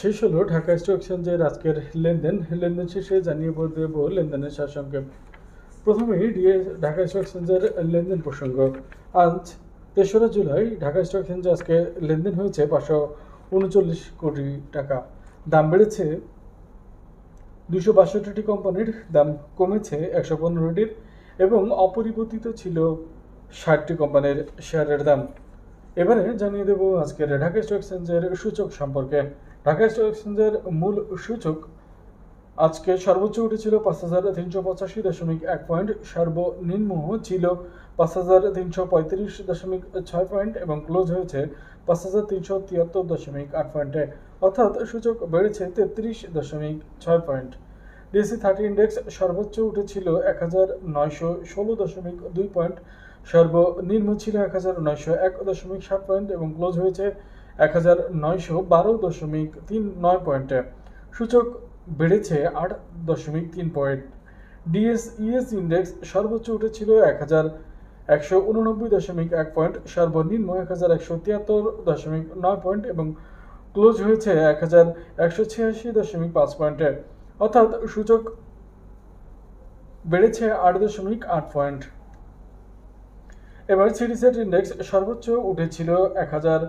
শেষ হলো ঢাকা স্টক এক্সচেঞ্জের আজকের লেনদেন। লেনদেন শেষে জানিয়ে দেব লেনদেনের সারসংক্ষেপ। প্রথমেই ডিএ ঢাকা স্টক এক্সচেঞ্জের লেনদেন প্রসঙ্গ। আজ তেসরা জুলাই, ঢাকা স্টক এক্সচেঞ্জে আজকে লেনদেন হয়েছে পাঁচশো উনচল্লিশ কোটি টাকা। দাম বেড়েছে দুশো বাষট্টিটি কোম্পানির, দাম কমেছে একশো পনেরোটির এবং অপরিবর্তিত ছিল ষাটটি কোম্পানির শেয়ারের দাম। এবারে জানিয়ে দেব আজকের ঢাকা স্টক এক্সচেঞ্জের সূচক সম্পর্কে। ঢাকা স্টক এক্সচেঞ্জের মূল সূচক আজকে সর্বোচ্চ উঠেছিল পাঁচ হাজার তিনশো পঁচাশি দশমিক এক পয়েন্ট, সর্বনিম্ন ছিল পাঁচ হাজার তিনশো পঁয়ত্রিশ দশমিক ছয় পয়েন্ট এবং ক্লোজ হয়েছে পাঁচ হাজার তিনশো তিয়াত্তর দশমিক আট পয়েন্টে। অর্থাৎ সূচক বেড়েছে তেত্রিশ দশমিক ছয় পয়েন্ট। ডিএসসি থার্টি ইন্ডেক্স সর্বোচ্চ উঠেছিল এক হাজার নয়শো ষোলো দশমিক দুই পয়েন্ট, সর্বনিম্ন ছিল এক হাজার নয়শো এক দশমিক সাত পয়েন্ট এবং ক্লোজ হয়েছে এক হাজার নয়শো বারো দশমিক তিন নয় পয়েন্টে। সূচক বেড়েছে আট দশমিক তিন পয়েন্ট। ডিএস ইএস ইন্ডেক্স সর্বোচ্চ উঠেছিল এক হাজার একশো উননব্বই দশমিক এক পয়েন্ট, সর্বনিম্ন এক হাজার একশো তিয়াত্তর দশমিক নয় পয়েন্ট এবং ক্লোজ হয়েছে এক হাজার একশো ছিয়াশি দশমিক পাঁচ পয়েন্টে। অর্থাৎ সূচক বেড়েছে আট দশমিক আট পয়েন্ট। এবার সিরিসেট ইন্ডেক্স সর্বোচ্চ উঠেছিল এক হাজার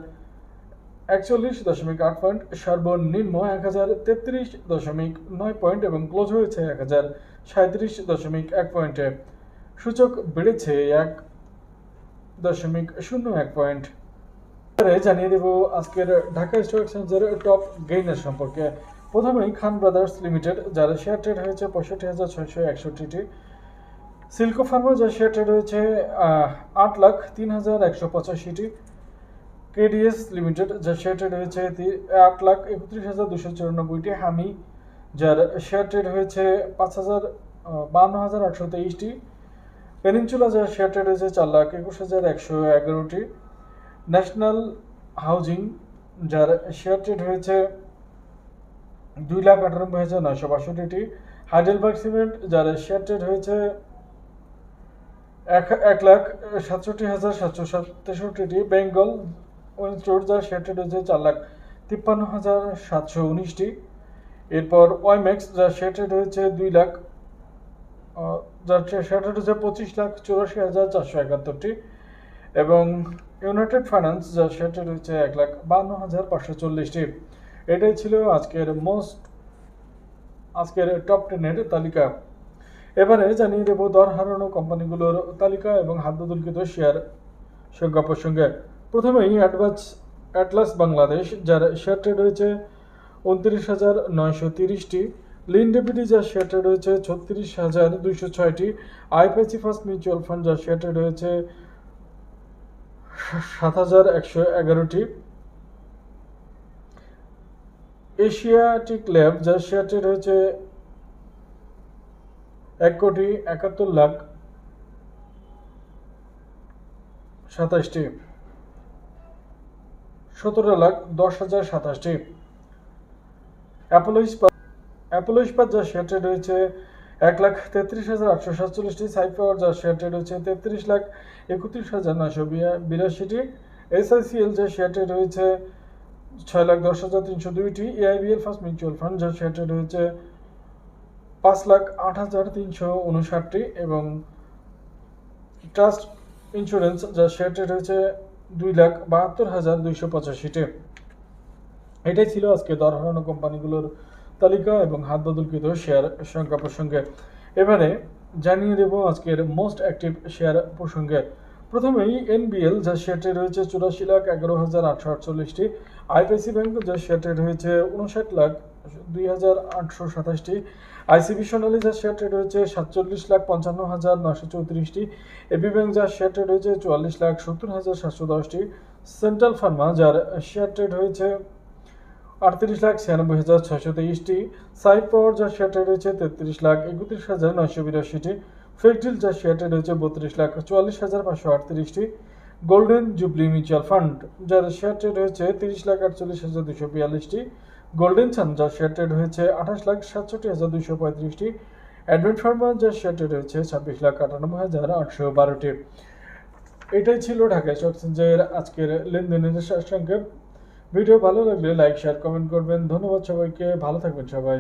একচল্লিশ দশমিক আট পয়েন্ট, সর্বনিম্ন এক হাজার তেত্রিশ দশমিক নয় পয়েন্ট এবং ক্লোজ হয়েছে এক হাজার সাঁত্রিশ দশমিক এক পয়েন্টে। সূচক বেড়েছে এক দশমিক শূন্য এক পয়েন্ট। জানিয়ে দেব আজকের ঢাকা স্টক এক্সচেঞ্জের টপ গেইনার সম্পর্কে। প্রথমেই খান ব্রাদার্স লিমিটেড, যার শেয়ার ট্রেড হয়েছে পঁয়ষট্টি হাজার ছয়শো একষট্টিটি। সিল্কো ফার্মা যার শেয়ার ট্রেড হয়েছে আট লাখ তিন হাজার একশো পঁচাশিটি। কেডিএস লিমিটেড, যার শেয়ার ট্রেড হয়েছে আট লাখ একত্রিশ হাজার দুশো চুরানব্বইটি হামি, যার শেয়ার ট্রেড হয়েছে পাঁচ হাজার বান্ন হাজার আটশো তেইশটি। পেনিনচুলা যার শেয়ার ট্রেড হয়েছে চার লাখ একুশ হাজার একশো এগারোটি। ন্যাশনাল হাউজিং যার শেয়ার ট্রেড হয়েছে দুই লাখ আটানব্বই হাজার নয়শো বাষট্টিটি। হাইডেলবার্গ সিমেন্ট যার শেয়ার ট্রেড হয়েছে এক এক লাখ সাতষট্টি হাজার সাতশো সাত তেষট্টিটি বেঙ্গল স্টোর যার শেয়ার ট্রেড চার লাখ তিপ্পান্ন হাজার সাতশো উনিশটি। এরপর ওয়াইম্যাক্স যার শেয়ার ট্রেড হয়েছে দুই লাখ যার শেয়ার ট্রেড হয়েছে পঁচিশ লাখ চুরাশি হাজার চারশো একাত্তরটি। এবং ইউনাইটেড ফাইন্যান্স যার ট্রেড হয়েছে এক লাখ বান্ন হাজার পাঁচশো চল্লিশটি। এটাই ছিল আজকের মোস্ট, আজকের টপ টেনের তালিকা। এবারে জানিয়ে দেব দর হারানো কোম্পানিগুলোর তালিকা এবং হাতদুলকিত শেয়ার সংখ্যা প্রসঙ্গে। প্রথমেই অ্যাডভান্স অ্যাটলাস বাংলাদেশ, যার শেয়ার ট্রেড হয়েছে উনত্রিশ হাজার নয়শো তিরিশটি, লিন ডেবিটি যার শেয়ার ট্রেড হয়েছে ছত্রিশ হাজার দুইশো ছয়টি, আইপিআইসি ফার্স্ট মিউচুয়াল ফান্ড, যার শেয়ার ট্রেড হয়েছে সাত হাজার একশো এগারোটি, এশিয়াটিক ল্যাব, যার শেয়ার ট্রেড হয়েছে এক কোটি একাত্তর লাখ সাতাশটি। সতেরো লাখ দশ হাজার সাতাশটি। অ্যাপোলো ইস্পাত অ্যাপোলো ইস্পাত যার শেয়ার ট্রেড হয়েছে এক লাখ তেত্রিশ হাজার আটশো সাতচল্লিশটি। সাইড পাওয়ার যার শেয়ার ট্রেড হয়েছে তেত্রিশ লাখ একত্রিশ হাজার নয়শো বিরাশিটি। এসআইসিএল যার শেয়ার ট্রেড হয়েছে ছয় লাখ দশ হাজার তিনশো দুইটি। এআইবিএল ফার্স্ট মিউচুয়াল ফান্ড যার শেয়ার ট্রেড হয়েছে পাঁচ লাখ আট হাজার তিনশো উনষাটটি। এবং ট্রাস্ট ইন্স্যুরেন্স যার শেয়ার ট্রেড হয়েছে দুই লাখ বাহাত্তর হাজার দুইশো পঁচাশিটি। এটাই ছিল আজকে দর হারানো কোম্পানিগুলোর তালিকা এবং হাত বদলকৃত শেয়ার সংখ্যা প্রসঙ্গে। এবারে জানিয়ে দেব আজকের মোস্ট অ্যাক্টিভ শেয়ার প্রসঙ্গে। প্রথমেই এনবিএল যার শেয়ার ট্রেড হয়েছে চুরাশি লাখ এগারো হাজার আটশো আটচল্লিশটি। আইপিআইসি ব্যাংক যার শেয়ার ট্রেড হয়েছে উনষাট লাখ দুই হাজার আটশো সাতাশটি। আইসিবি সোনালী যার শেয়ার ট্রেড হয়েছে সাতচল্লিশ লাখ পঞ্চান্ন হাজার নশো চৌত্রিশটি। এবি ব্যাংক যার শেয়ার ট্রেড হয়েছে চুয়াল্লিশ লাখ সত্তর হাজার সাতশো দশটি। সেন্ট্রাল ফার্মা যার শেয়ার ট্রেড হয়েছে আটত্রিশ লাখ ছিয়ানব্বই হাজার ছয়শো তেইশটি। সাইড পাওয়ার যার শেয়ার ট্রেড হয়েছে তেত্রিশ লাখ একত্রিশ হাজার নয়শো বিরাশিটি। ফেকডিল যার শেয়ার ট্রেড হয়েছে বত্রিশ লাখ চুয়াল্লিশ হাজার পাঁচশো আটত্রিশটি। গোল্ডেন জুবলি মিউচুয়াল ফান্ড, যার শেয়ার ট্রেড হয়েছে তিরিশ লাখ আটচল্লিশ হাজার দুশো বিয়াল্লিশটি। গোল্ডেন সান, যার শেয়ার ট্রেড হয়েছে আঠাশ লাখ সাতষট্টি হাজার দুশো পঁয়ত্রিশটি। অ্যাডভেন্ট ফার্মা, যার শেয়ার ট্রেড হয়েছে ছাব্বিশ লাখ আটানব্বই হাজার আটশো বারোটি। এটাই ছিল ঢাকা স্টক এক্সচেঞ্জের আজকের লেনদেনের সংক্ষেপ ভিডিও ভালো লাগলে লাইক শেয়ার কমেন্ট করবেন। ধন্যবাদ সবাইকে। ভালো থাকবেন সবাই।